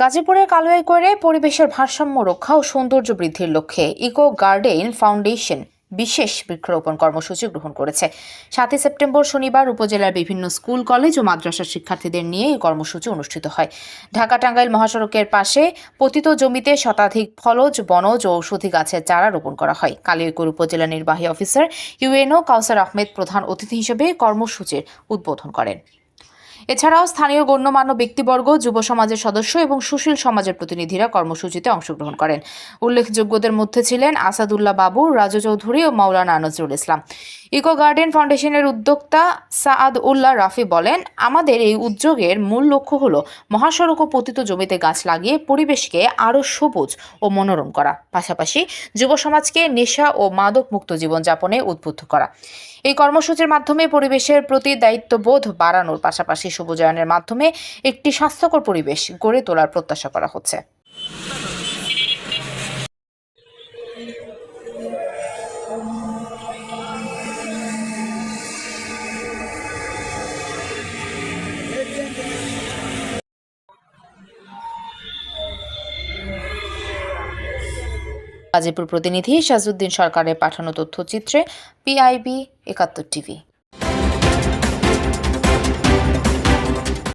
গাজীপুরের কালুয়াই করে পরিবেশের ভারসাম্য রক্ষা ও সৌন্দর্য বৃদ্ধির লক্ষ্যে ইকো গার্ডেন ফাউন্ডেশন বিশেষ বৃক্ষরোপণ কর্মসূচি গ্রহণ করেছে। সাতই সেপ্টেম্বর শনিবার উপজেলার বিভিন্ন স্কুল, কলেজ ও মাদ্রাসার শিক্ষার্থীদের নিয়ে এই কর্মসূচি অনুষ্ঠিত হয়। ঢাকা টাঙ্গাইল মহাসড়কের পাশে পতিত জমিতে শতাধিক ফলজ, বনজ ও ঔষধি গাছের চারা রোপণ করা হয়। কালিয়াকৈর উপজেলা নির্বাহী অফিসার ইউএনও কাউসার আহমেদ প্রধান অতিথি হিসেবে কর্মসূচির উদ্বোধন করেন। এছাড়াও স্থানীয় গণ্যমান্য ব্যক্তিবর্গ, যুব সমাজের সদস্য এবং সুশীল সমাজের প্রতিনিধিরা কর্মসূচিতে অংশগ্রহণ করেন। উল্লেখযোগ্যদের মধ্যে ছিলেন আসাদুল্লাহ বাবু, রাজু চৌধুরী ও মাওলানা নজরুল ইসলাম। ইকো গার্ডেন ফাউন্ডেশনের উদ্যোক্তা সাদ উল্লাহ রাফি বলেন, আমাদের এই উদ্যোগের মূল লক্ষ্য হল মহাসড়ক ও পতিত জমিতে গাছ লাগিয়ে পরিবেশকে আরও সবুজ ও মনোরম করা, পাশাপাশি যুব সমাজকে নেশা ও মাদক মুক্ত জীবনযাপনে উদ্বুদ্ধ করা। এই কর্মসূচির মাধ্যমে পরিবেশের প্রতি দায়িত্ববোধ বাড়ানোর পাশাপাশি সবুজায়নের মাধ্যমে একটি স্বাস্থ্যকর পরিবেশ গড়ে তোলার প্রত্যাশা করা হচ্ছে। গাজীপুর প্রতিনিধি সাজউদ্দিন সরকারের পাঠানো তথ্যচিত্রে পিআইবি একাত্তর টিভি।